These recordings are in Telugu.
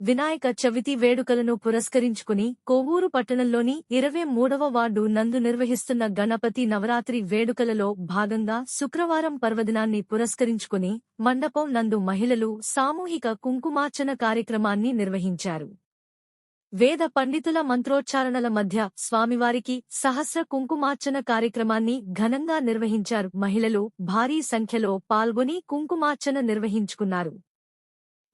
వినాయక చవితి వేడుకలను పురస్కరించుకుని కోవూరు పట్టణంలోని ఇరవై మూడవ వార్డు నందు నిర్వహిస్తున్న గణపతి నవరాత్రి వేడుకలలో భాగంగా శుక్రవారం పర్వదినాన్ని పురస్కరించుకుని మండపం నందు మహిళలు సామూహిక కుంకుమార్చన కార్యక్రమాన్ని నిర్వహించారు. వేద పండితుల మంత్రోచ్చారణల మధ్య స్వామివారికి సహస్ర కుంకుమార్చన కార్యక్రమాన్ని ఘనంగా నిర్వహించారు. మహిళలు భారీ సంఖ్యలో పాల్గొని కుంకుమార్చన నిర్వహించుకున్నారు.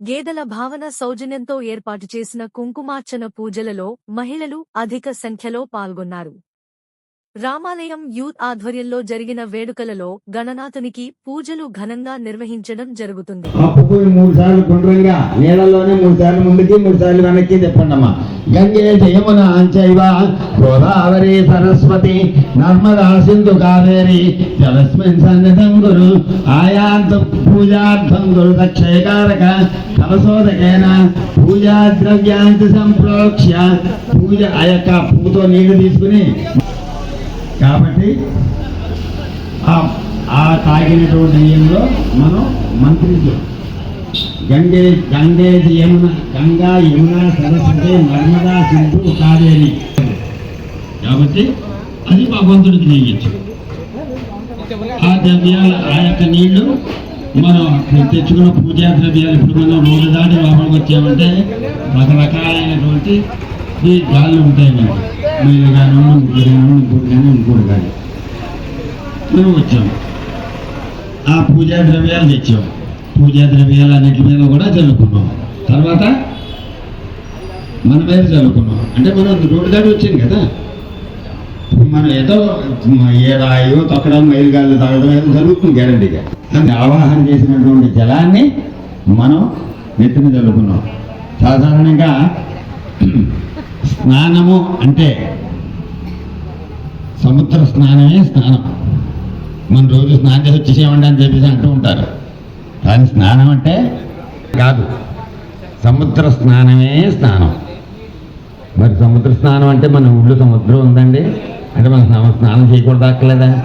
గేదెల భావన సౌజన్యంతో ఏర్పాటు చేసిన కుంకుమార్చన పూజలలో మహిళలు అధిక సంఖ్యలో పాల్గొన్నారు. రామాలయం యూత్ ఆధ్వర్యంలో జరిగిన వేడుకలలో గణనాథునికి పూజలు ఘనంగా నిర్వహించడం జరుగుతుంది. ఆ మూడు సార్లు గుండ్రంగా నీళ్ళలోనే మూడు సార్లు ముందుకి మూడు సార్లు వెనక్కి తిప్పండి గంగే జయమున అంచైవ గోదావరి సరస్వతి నర్మదా సింధు కావేరి జలస్మిన్ సన్నిధం గురు ఆయాంత పూజార్థం గురు దక్షయకారక కలశోదకేన పూజా ద్రవ్యాంతి సంప్రోక్ష పూజ ఆ యొక్క పూతో నీళ్ళు తీసుకుని కాబట్టి ఆ ఆ తాగినటువంటి నీళ్ళలో మనం మంత్రిద్దాం. గంగే గంగేది యమున గంగా యమున సరస్వతి నర్మదా సింధు కావేరి. కాబట్టి అది భగవంతుడికి నెయ్యచ్చు. ఆ ద్రవ్యాలు ఆ యొక్క నీళ్ళు మనం తెచ్చుకున్న పూజా ద్రవ్యాలు ఇప్పుడు మనం రోజు దాటి లోపలికి వచ్చామంటే రకరకాలైనటువంటి ఈ గాళ్ళు ఉంటాయి మీరు కానీ ఉన్నాం కానీ ఇంకోటి కానీ ఇంకోటి కానీ వచ్చాం. ఆ పూజా ద్రవ్యాలు తెచ్చాం. పూజా ద్రవ్యాలు అన్నిటి మీద కూడా చదువుకున్నాం. తర్వాత మన మీద చదువుకున్నాం. అంటే మనం రోడ్డు దాటి వచ్చాం కదా. మనం ఏదో ఏ రాయో తొక్కడం మైలుగాళ్ళు తాగడం ఏదో జరుగుతుంది గ్యారంటీగా అంటే ఆవాహన చేసినటువంటి జలాన్ని మనం నెత్తిని చల్లుకున్నాం సాధారణంగా స్నానము అంటే సముద్ర స్నానమే స్నానం. మన రోజు స్నానం చేసి వచ్చేసేమండి అని చెప్పేసి అంటూ ఉంటారు. కానీ స్నానం అంటే కాదు. సముద్ర స్నానమే స్నానం. మరి సముద్ర స్నానం అంటే మన ఊళ్ళో సముద్రం ఉందండి. అంటే మనం స్నానం స్నానం చేయకూడదు అక్కర్లేదా?